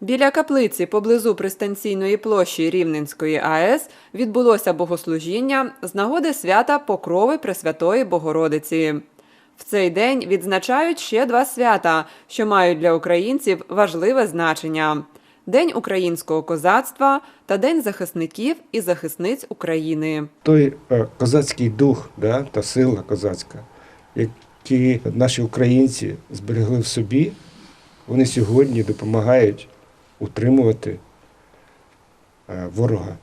Біля каплиці поблизу пристанційної площі Рівненської АЕС відбулося богослужіння з нагоди свята Покрови Пресвятої Богородиці. В цей день відзначають ще два свята, що мають для українців важливе значення: День українського козацтва та День захисників і захисниць України. той е, козацький дух да, та сила козацька, які наші українці зберегли в собі, вони сьогодні допомагають утримувати е, ворога,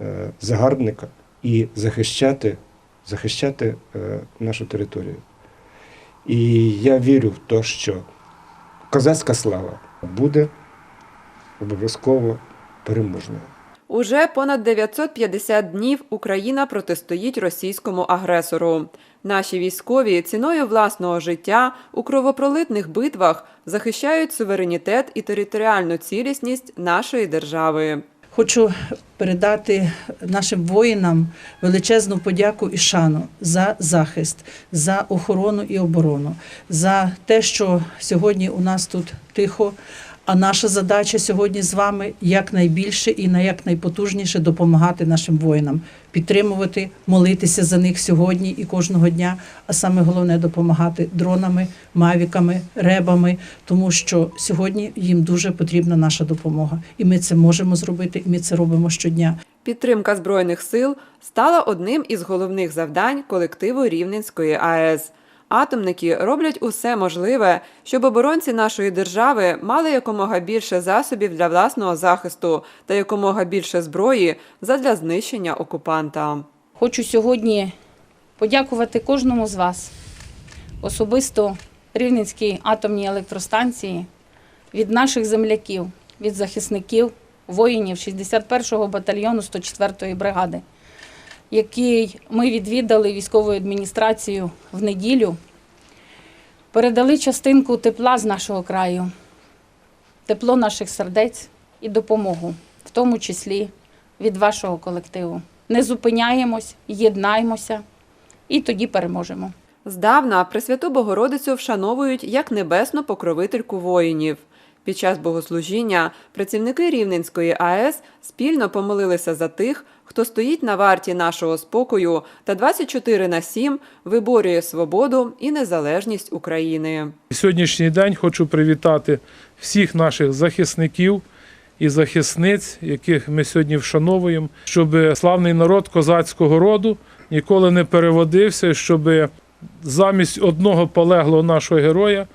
е, загарбника і захищати, захищати е, нашу територію. І я вірю в те, що козацька слава буде обов'язково переможною. Уже понад 950 днів Україна протистоїть російському агресору. Наші військові ціною власного життя у кровопролитних битвах захищають суверенітет і територіальну цілісність нашої держави. Хочу передати нашим воїнам величезну подяку і шану за захист, за охорону і оборону, за те, що сьогодні у нас тут тихо. А наша задача сьогодні з вами якнайбільше і на якнайпотужніше допомагати нашим воїнам, підтримувати, молитися за них сьогодні і кожного дня. А саме головне допомагати дронами, мавіками, ребами, тому що сьогодні їм дуже потрібна наша допомога, і ми це можемо зробити, і ми це робимо щодня. Підтримка збройних сил стала одним із головних завдань колективу Рівненської АЕС. Атомники роблять усе можливе, щоб оборонці нашої держави мали якомога більше засобів для власного захисту та якомога більше зброї задля знищення окупанта. Хочу сьогодні подякувати кожному з вас, особисто Рівненській атомній електростанції, від наших земляків, від захисників, воїнів 61-го батальйону 104-ї бригади, який ми відвідали військовою адміністрацією в неділю, передали частинку тепла з нашого краю, тепло наших сердець і допомогу, в тому числі від вашого колективу. Не зупиняємось, єднаймося і тоді переможемо. Здавна Пресвяту Богородицю вшановують як небесну покровительку воїнів. Під час богослужіння працівники Рівненської АЕС спільно помолилися за тих, хто стоїть на варті нашого спокою та 24 на 7 виборює свободу і незалежність України. Сьогоднішній день хочу привітати всіх наших захисників і захисниць, яких ми сьогодні вшановуємо, щоб славний народ козацького роду ніколи не переводився, щоб замість одного полеглого нашого героя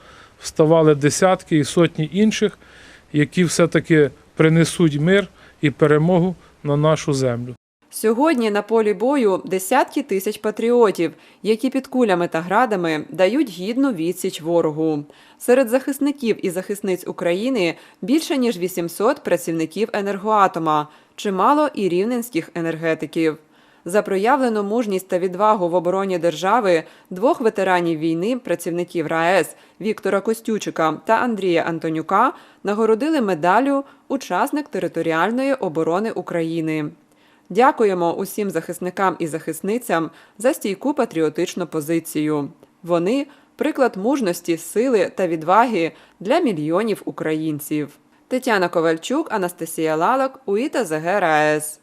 вставали десятки і сотні інших, які все-таки принесуть мир і перемогу на нашу землю. Сьогодні на полі бою десятки тисяч патріотів, які під кулями та градами дають гідну відсіч ворогу. Серед захисників і захисниць України більше ніж 800 працівників енергоатома, чимало і рівненських енергетиків. За проявлену мужність та відвагу в обороні держави двох ветеранів війни, працівників РаЕС Віктора Костючика та Андрія Антонюка нагородили медаллю Учасник територіальної оборони України. Дякуємо усім захисникам і захисницям за стійку патріотичну позицію. Вони приклад мужності, сили та відваги для мільйонів українців. Тетяна Ковальчук, Анастасія Лалак, УІТА ЗГ.